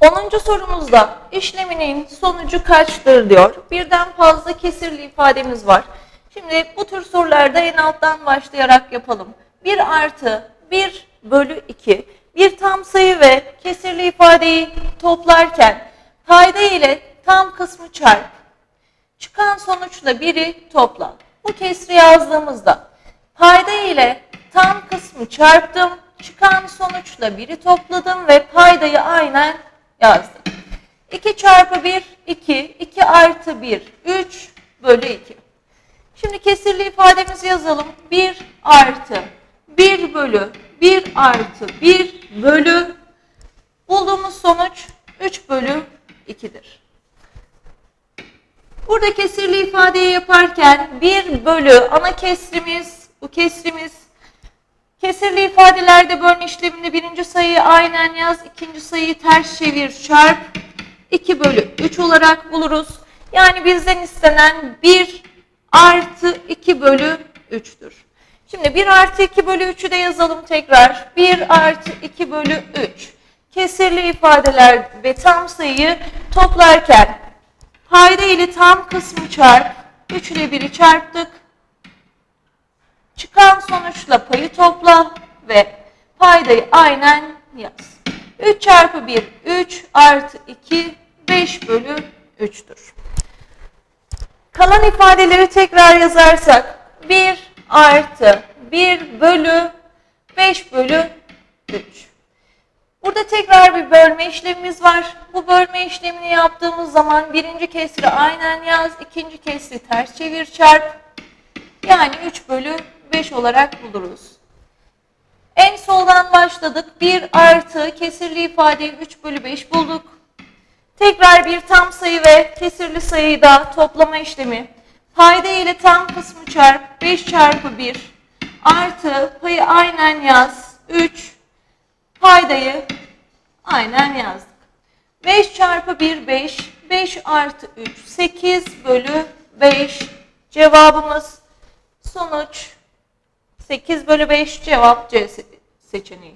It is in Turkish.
10. sorumuzda işleminin sonucu kaçtır diyor. Birden fazla kesirli ifademiz var. Şimdi bu tür sorularda en alttan başlayarak yapalım. 1 artı 1 bölü 2 bir tam sayı ve kesirli ifadeyi toplarken payda ile tam kısmı çarp. Çıkan sonuçla 1'i topla. Bu kesri yazdığımızda payda ile tam kısmı çarptım. Çıkan sonuçla 1'i topladım ve paydayı aynen yazdım. 2 çarpı 1, 2. 2 artı 1, 3 bölü 2. Şimdi kesirli ifademizi yazalım. 1 artı 1 bölü 1 artı 1 bölü bulduğumuz sonuç 3 bölü 2'dir. Burada kesirli ifadeyi yaparken 1 bölü ana kesrimiz, bu kesrimiz kesirli ifadelerde bölme işleminde birinci sayıyı aynen yaz, ikinci sayıyı ters çevir, çarp 2 bölü 3 olarak buluruz. Yani bizden istenen 1 artı 2 bölü 3'tür. Şimdi 1 artı 2 bölü 3'ü de yazalım tekrar. 1 artı 2 bölü 3. Kesirli ifadeler ve tam sayıyı toplarken payda ile tam kısmı çarp. 3 ile 1'i çarptık. Çıkan sonuçla payı topla paydayı aynen yaz. 3 çarpı 1 3 artı 2 5 bölü 3'tür. Kalan ifadeleri tekrar yazarsak 1 artı 1 bölü 5 bölü 3. Burada tekrar bir bölme işlemimiz var. Bu bölme işlemini yaptığımız zaman birinci kesri aynen yaz, ikinci kesri ters çevir çarp. Yani 3 bölü 5 olarak buluruz. Başladık. 1 artı kesirli ifadeyi 3 bölü 5 bulduk. Tekrar bir tam sayı ve kesirli sayıyı da toplama işlemi. Payda ile tam kısmı çarp 5 çarpı 1 artı payı aynen yaz 3 paydayı aynen yazdık. 5 çarpı 1 5 5 artı 3 8 bölü 5 cevabımız sonuç 8 bölü 5 cevap C seçeneği.